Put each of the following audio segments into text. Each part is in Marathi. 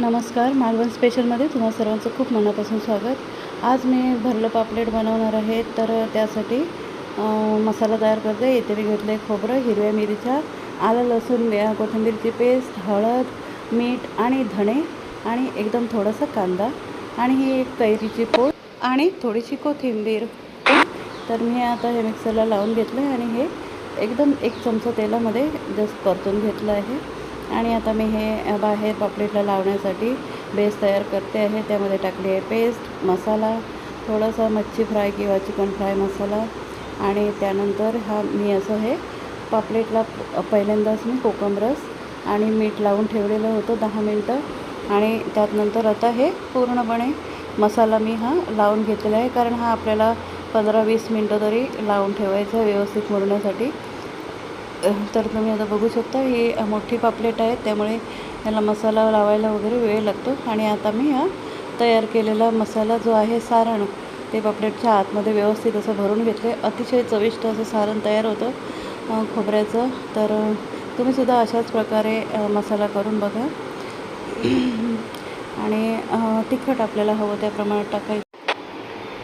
नमस्कार मालवण स्पेशलमध्ये तुम्हा सर्वांचं खूप मनापासून स्वागत. आज मी भरलं पापलेट बनवणार आहे तर त्यासाठी मसाला तयार करते. इथे मी घेतलं आहे खोबरं हिरव्या मिरच्या आलं लसूण कोथिंबीरची पेस्ट हळद मीठ आणि धणे आणि एकदम थोडासा कांदा आणि ही एक कैरीची पोळ आणि थोडीशी कोथिंबीर. तर मी आता हे मिक्सरला लावून घेतलं आहे आणि हे एकदम एक चमचा तेलामध्ये जस्ट परतून घेतलं आहे. आणि आता मी हे बाहेर पापलेटला लावण्यासाठी बेस तयार करते आहे. त्यामध्ये टाकली आहे पेस्ट मसाला थोडासा मच्छी फ्राय किंवा चिकन फ्राय मसाला आणि त्यानंतर हा मी असं हे पापलेटला पहिल्यांदाच मी कोकम रस आणि मीठ लावून ठेवलेलं होतं दहा मिनटं आणि त्यातनंतर आता हे पूर्णपणे मसाला मी हा लावून घेतलेला आहे. कारण हा आपल्याला पंधरा वीस मिनटं तरी लावून ठेवायचा व्यवस्थित मुरण्यासाठी. तर तुम्ही आता बघू शकता. ही मोठी पापलेट आहे त्यामुळे याला मसाला लावायला वगैरे वेळ लागतो. आणि आता मी हा तयार केलेला मसाला जो आहे सारण ते पापलेटच्या आतमध्ये व्यवस्थित असं भरून घेतले अतिशय चविष्ट असं सारण तयार होतं खोबऱ्याचं. तर तुम्हीसुद्धा अशाच प्रकारे मसाला करून बघा. आणि तिखट आपल्याला हवं त्या प्रमाणात टाकायचं.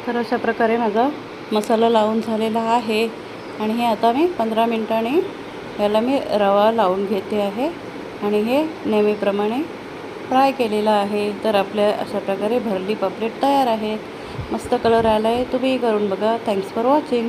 तर अशा प्रकारे माझा मसाला लावून झालेला आहे. आणि हे आता मी पंधरा मिनटांनी याला मी रवा लावून घेते आहे. आणि हे नेहमीप्रमाणे फ्राय केलेलं आहे. तर आपल्या अशा प्रकारे भरली पापलेट तयार आहे. मस्त कलर आला आहे तुम्ही करून बघा. Thanks for watching